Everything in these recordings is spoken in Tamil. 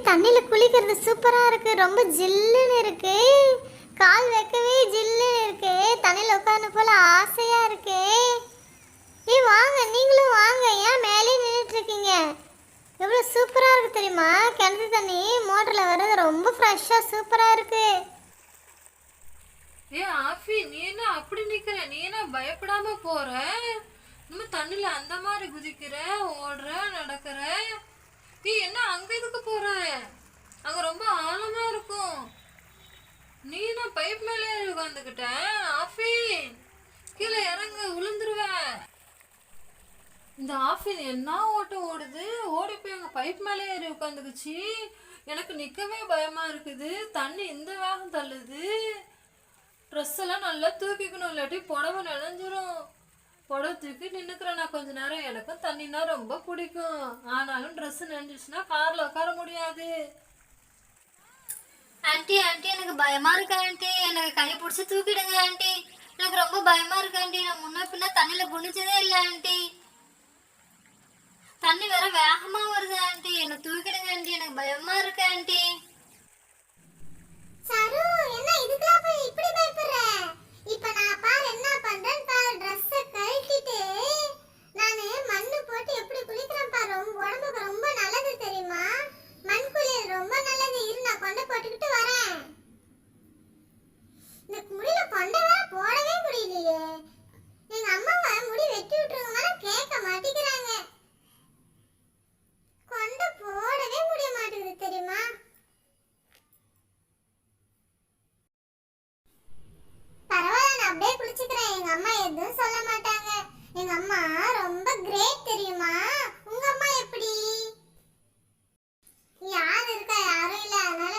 தண்ணியில் குளிக்கிறது சூப்பராக இருக்கு. ரொம்ப ஜில்லுன்னு இருக்கு. கால் வைக்கவே ஜில்லுன்னு இருக்கு. தண்ணியில் உட்காந்து போல் ஆசையாக இருக்கு. ஏய் வாங்க நீங்களும் வாங்க. ஏன் மேலே நின்றுட்டு இருக்கீங்க? எவ்வளோ சூப்பராக இருக்கு தெரியுமா? கிணத்து தண்ணி மோட்டரில் வர்றது ரொம்ப ஃப்ரெஷ்ஷாக சூப்பராக இருக்கு. ஏ ஆஃபி நீ என்ன அப்படி நிக்கிற? நீ என்ன பயப்படாம போற? நம்ம தண்ணில அந்த மாதிரி குதிக்கிற ஓடுற நடக்கிற நீ என்ன அங்க எதுக்கு போற அங்க ரொம்ப ஆழமா இருக்கும். நீ நான் பைப் மேலே உட்காந்துக்கிட்ட ஆஃபின். கீழே இறங்க விழுந்துருவ இந்த ஆஃபின் என்ன ஓட்டம் ஓடுது? ஓடி போய் அங்கே பைப் மேலே ஏறி உட்காந்துக்குச்சு எனக்கு நிற்கவே பயமாக இருக்குது. தண்ணி இந்த வேகம் தள்ளுது. ட்ரெஸ் எல்லாம் நல்லா தூக்கிக்கணும் இல்லாட்டி புடவை நினைஞ்சிரும். புடவை தூக்கி நின்றுக்கிறேன் நான் கொஞ்ச நேரம். எனக்கும் தண்ணினா ரொம்ப பிடிக்கும். ஆனாலும் ட்ரெஸ் நினைஞ்சிச்சுன்னா காரில் உட்கார முடியாது. ஆண்டி ஆண்டி எனக்கு பயமா இருக்கு ஆண்டி. எனக்கு கை பிடிச்சி தூக்கிடுங்க ஆண்டி. எனக்கு ரொம்ப பயமா இருக்கு ஆண்டி. நான் முன்ன பின்ன தண்ணியில குனிச்சதே இல்லை ஆண்டி. தண்ணி வேற வேகமா வருது ஆண்டி. என்ன தூக்கிடுங்க ஆண்டி. எனக்கு பயமா இருக்கு ஆண்டி சரு என்ன இதுக்கெல்லாம் போய் இப்படி பயப்படுற இப்ப நான் பாரு என்ன பண்றேன் பாரு Dress கழட்டிட்டு நானு மண்ணு போட்டு எப்படி குளிக்கிறேன் பாரு ரொம்ப உடம்புக்கு ரொம்ப நல்லது தெரியுமா மண் குளியல் ரொம்ப நல்லது இரு நான் கொண்டை போட்டுக்கிட்டு வரேன் இந்த முடியில கொண்டை வேற போடவே முடியலையே எங்க அம்மாவை முடி வெட்டி விட்டுருங்க கேட்க மாட்டேங்கிறாங்க கொண்டை போடவே முடிய மாட்டேங்குது தெரியுமா பரவாயில்ல நான் அப்படியே குளிச்சுக்கிறேன் எங்க அம்மா எதுவும் சொல்ல மாட்டாங்க எங்க அம்மா ரொம்ப கிரேட் தெரியுமா உங்க அம்மா எப்படி யார் இருக்கா யாரும் இல்ல அதனால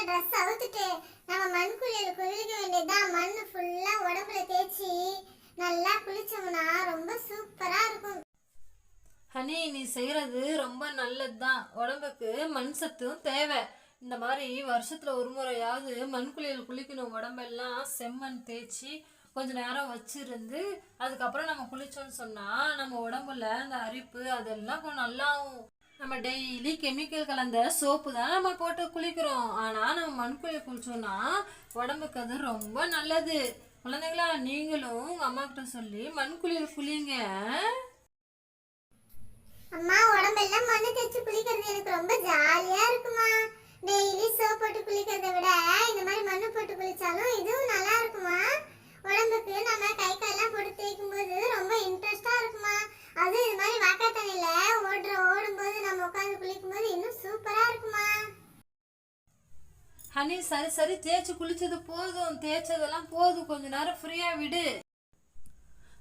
பார்த்துட்டு நம்ம மண் குளியல் குளிக்க வேண்டியதுதான். மண் ஃபுல்லா உடம்புல தேய்ச்சி நல்லா குளிச்சோம்னா ரொம்ப சூப்பரா இருக்கும். ஹனி நீ செய்யறது ரொம்ப நல்லதுதான். உடம்புக்கு மண் சத்தும் தேவை. இந்த மாதிரி வருஷத்துல ஒரு முறையாவது மண் குளியல் குளிக்கணும். உடம்பெல்லாம் செம்மண் தேய்ச்சி கொஞ்ச நேரம் வச்சிருந்து அதுக்கப்புறம் நம்ம குளிச்சோம்னு சொன்னா நம்ம உடம்புல அந்த அரிப்பு அதெல்லாம் கொஞ்சம் நல்லாவும் நம்ம டெய்லி கெமிக்கல் கலந்த சோப்பு தான் நம்ம போட்டு குளிக்கிறோம். ஆனா நம்ம மண் குளிச்சோம்னா உடம்புக்கு அது ரொம்ப நல்லது. குழந்தைங்களா நீங்களும் உங்கள் அம்மா கிட்ட சொல்லி மண்குழியில் குளிங்க. அம்மா உடம்பெல்லாம் மண்ணு தேய்ச்சி குளிக்கிறது எனக்கு ரொம்ப ஜாலியா இருக்குமா டெய்லி சோப் போட்டு குளிக்கிறதை விட இந்த மாதிரி மண்ணு போட்டு குளிச்சாலும் இதுவும் நல்லா இருக்குமா உடம்புக்கு நம்ம கை காலெல்லாம் போட்டு தேய்க்கும் போது ரொம்ப இன்ட்ரெஸ்டா இருக்குமா அது இது மாதிரி வாக்கா தண்ணியில ஓடுற ஓடும்போது நம்ம உட்காந்து குளிக்கும் போது இன்னும் சூப்பரா இருக்குமா ஹனி சரி சரி தேய்ச்சி குளிச்சது போதும். தேய்ச்சதெல்லாம் போதும். கொஞ்ச நேரம் ஃப்ரீயாக விடு.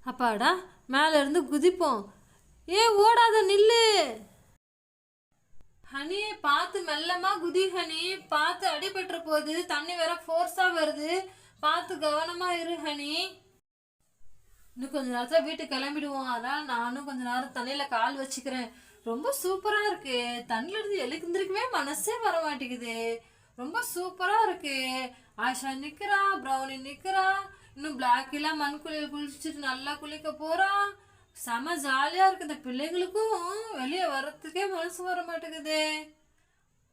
அப்பாடா மேலேருந்து குதிப்போம். ஏ ஓடாத நில்லு. ஹனி பார்த்து மெல்லமா குதி ஹனி. பார்த்து அடிபட்டுற போகுது தண்ணி வேற ஃபோர்ஸா வருது. பார்த்து கவனமா இரு ஹனி. இன்னும் கொஞ்ச நேரத்தில் வீட்டுக்கு கிளம்பிடுவோம். அதான் நானும் கொஞ்ச நேரம் தண்ணியில கால் வச்சுக்கிறேன். ரொம்ப சூப்பரா இருக்கு. தண்ணில இருந்து எழுந்திருக்கவே மனசே வர மாட்டேங்குது. ரொம்ப சூப்பராக இருக்கு. ஆஷா நிற்கிறா ப்ரௌனி நிற்கிறா இன்னும் பிளாக் எல்லாம் மண் குளியல் குளிச்சுட்டு நல்லா குளிக்க போகிறா செம ஜாலியாக இருக்கு. இந்த பிள்ளைங்களுக்கும் வெளியே வர்றதுக்கே மனசு வர மாட்டேங்குதே.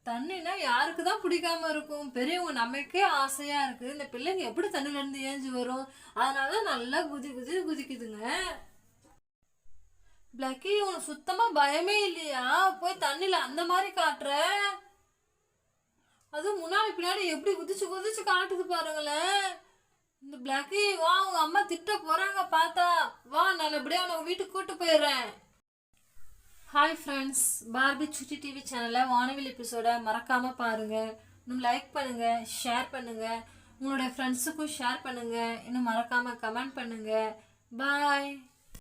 தண்ணினா யாருக்கு தான் பிடிக்காம இருக்கும். பெரியவங்க நமக்கே ஆசையாக இருக்குது இந்த பிள்ளைங்க எப்படி தண்ணிலேருந்து ஏஞ்சி வரும்? அதனால நல்லா குதி குதி குதிக்குதுங்க. பிளக்கி உனக்கு சுத்தமாக பயமே இல்லையா? போய் தண்ணியில் அந்த மாதிரி காட்டுற. அதுவும் முன்னாடி பின்னாடி எப்படி குதிச்சு குதிச்சு காட்டுது பாருங்களேன். இந்த பிளாக்கி வா உங்க அம்மா திட்ட போறாங்க பார்த்தா. வா நல்லபடியா எப்படியா உனக்கு வீட்டுக்கு கூட்டு போயிடுறேன். Hi friends Barbie Chutti TV சேனலை வானவில் எபிசோட மறக்காம பாருங்க. இன்னும் லைக் பண்ணுங்க ஷேர் பண்ணுங்க. உங்களுடைய ஃப்ரெண்ட்ஸுக்கும் ஷேர் பண்ணுங்க. இன்னும் மறக்காம கமெண்ட் பண்ணுங்க. பாய்